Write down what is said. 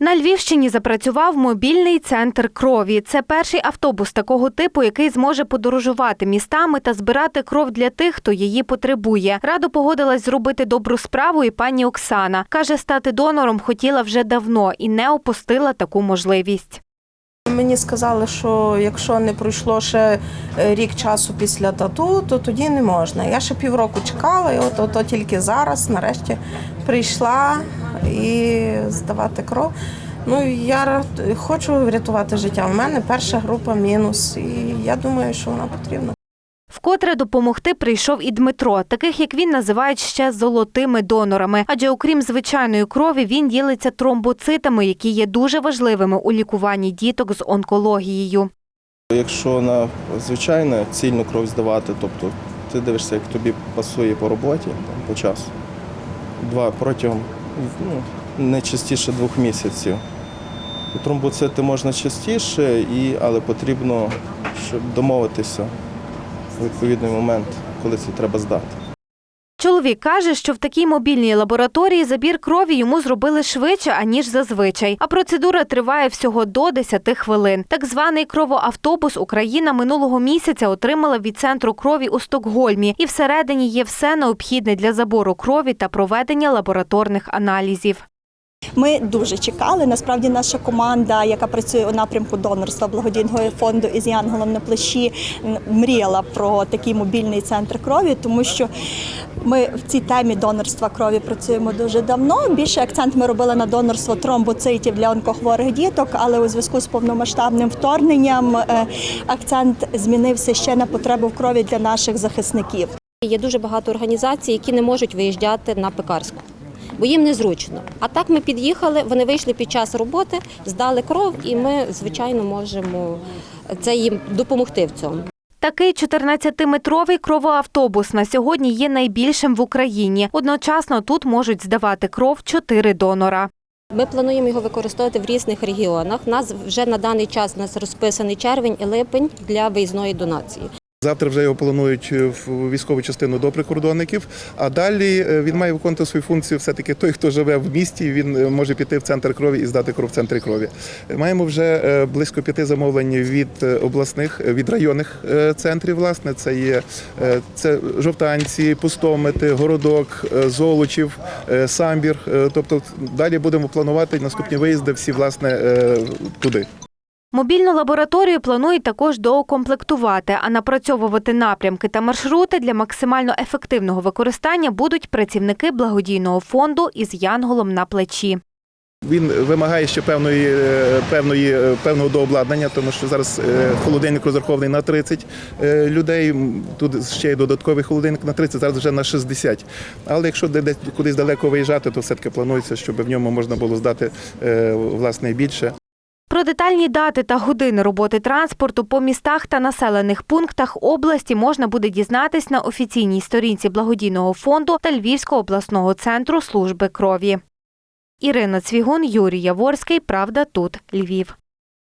На Львівщині запрацював мобільний центр крові. Це перший автобус такого типу, який зможе подорожувати містами та збирати кров для тих, хто її потребує. Радо погодилась зробити добру справу і пані Оксана. Каже, стати донором хотіла вже давно і не опустила таку можливість. Мені сказали, що якщо не пройшло ще е, рік часу після тату, то тоді не можна. Я ще півроку чекала, і от, от, тільки зараз, нарешті, прийшла і здавати кров. Ну я хочу врятувати життя. У мене перша група мінус, і я думаю, що вона потрібна. Вкотре допомогти прийшов і Дмитро. Таких як він називають ще золотими донорами. Адже окрім звичайної крові, він ділиться тромбоцитами, які є дуже важливими у лікуванні діток з онкологією. Якщо на звичайне цільну кров здавати, тобто ти дивишся, як тобі пасує по роботі, по часу. Два протягом ну, не частіше двох місяців. Тромбоцити можна частіше, і, але потрібно щоб домовитися відповідний момент, коли це треба здати. Чоловік каже, що в такій мобільній лабораторії забір крові йому зробили швидше, аніж зазвичай. А процедура триває всього до 10 хвилин. Так званий кровоавтобус Україна минулого місяця отримала від центру крові у Стокгольмі, і всередині є все необхідне для забору крові та проведення лабораторних аналізів. Ми дуже чекали. Насправді, наша команда, яка працює у напрямку донорства благодійного фонду із Янголом на плечі, мріяла про такий мобільний центр крові, тому що ми в цій темі донорства крові працюємо дуже давно. Більше акцент ми робили на донорство тромбоцитів для онкохворих діток, але у зв'язку з повномасштабним вторгненням е, акцент змінився ще на потребу в крові для наших захисників. Є дуже багато організацій, які не можуть виїжджати на пекарську, бо їм незручно. А так ми під'їхали, вони вийшли під час роботи, здали кров, і ми, звичайно, можемо це їм допомогти в цьому. Такий 14-метровий кровоавтобус на сьогодні є найбільшим в Україні. Одночасно тут можуть здавати кров чотири донора. Ми плануємо його використовувати в різних регіонах. У нас вже на даний час у нас розписаний червень і липень для виїзної донації. Завтра вже його планують в військову частину до прикордонників. А далі е, він має виконувати свою функцію. Все таки той, хто живе в місті, він е, може піти в центр крові і здати кров в центрі крові. Маємо вже е, близько п'яти замовлень від е, обласних, е, від районних е, центрів. Власне, це є е, це жовтанці, пустомети, городок, е, золочів, е, самбір. Е, Тобто далі будемо планувати наступні виїзди всі власне е, туди. Мобільну лабораторію планують також доукомплектувати, а напрацьовувати напрямки та маршрути для максимально ефективного використання будуть працівники благодійного фонду із янголом на плечі. Він вимагає ще певної, е, певної, е, певного дообладнання, тому що зараз е, холодильник розрахований на 30 е, людей. Тут ще й додатковий холодильник на 30, зараз вже на 60. Але якщо десь кудись далеко виїжджати, то все-таки планується, щоб в ньому можна було здати власне більше. Про детальні дати та години роботи транспорту по містах та населених пунктах області можна буде дізнатись на офіційній сторінці благодійного фонду та Львівського обласного центру служби крові. Ірина Цвігун, Юрій Яворський. Правда, тут Львів.